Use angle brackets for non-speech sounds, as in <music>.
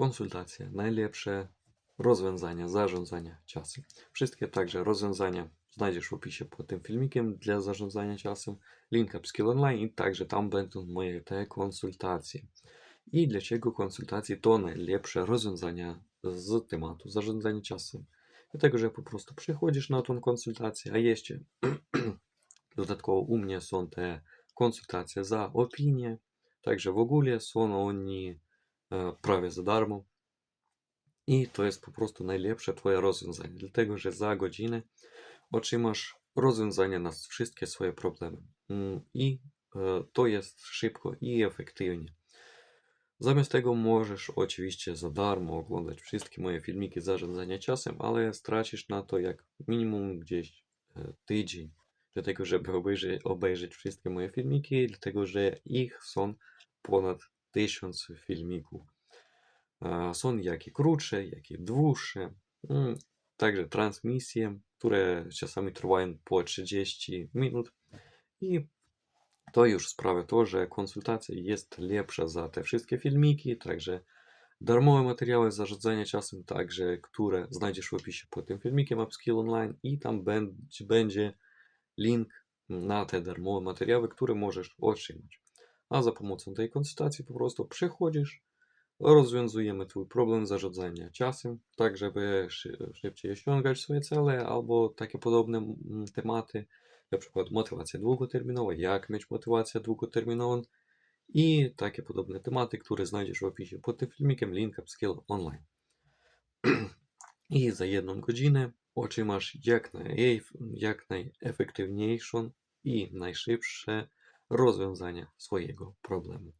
konsultacje, najlepsze rozwiązania zarządzania czasem. Wszystkie także rozwiązania znajdziesz w opisie pod tym filmikiem dla zarządzania czasem. Link Upskill Online i także tam będą moje te konsultacje. I dlaczego konsultacje to najlepsze rozwiązania z tematu zarządzania czasem. Dlatego, że po prostu przychodzisz na tą konsultację, a jeszcze <clears throat> dodatkowo u mnie są te konsultacje za opinię, także w ogóle są oni prawie za darmo. I to jest po prostu najlepsze Twoje rozwiązanie, dlatego że za godzinę otrzymasz rozwiązanie na wszystkie swoje problemy. Mm, I e, to jest szybko i efektywnie. Zamiast tego możesz oczywiście za darmo oglądać wszystkie moje filmiki zarządzania czasem, ale stracisz na to jak minimum gdzieś e, tydzień. Dlatego, żeby obejrzeć, obejrzeć wszystkie moje filmiki, dlatego, że ich są ponad tysiąc filmików. Są jak i krótsze, jak i dłuższe. Mm, Także transmisje, które czasami trwają po 30 minut. I to już sprawia to, że konsultacja jest lepsza za te wszystkie filmiki, także darmowe materiały zarządzania czasem, także które znajdziesz w opisie pod tym filmikiem Upskill Online i tam będzie link na te darmowe materiały, które możesz otrzymać. A za pomocą tej konsultacji po prostu przychodzisz, rozwiązujemy Twój problem zarządzania czasem, tak żeby szybciej osiągać swoje cele albo takie podobne mm, tematy, na przykład motywacja długoterminowa, jak mieć motywację długoterminową i takie podobne tematy, które znajdziesz w opisie pod tym filmikiem, link Upskill Online. I za jedną godzinę otrzymasz jak, naj, jak najefektywniejszą i najszybsze rozwiązanie swojego problemu.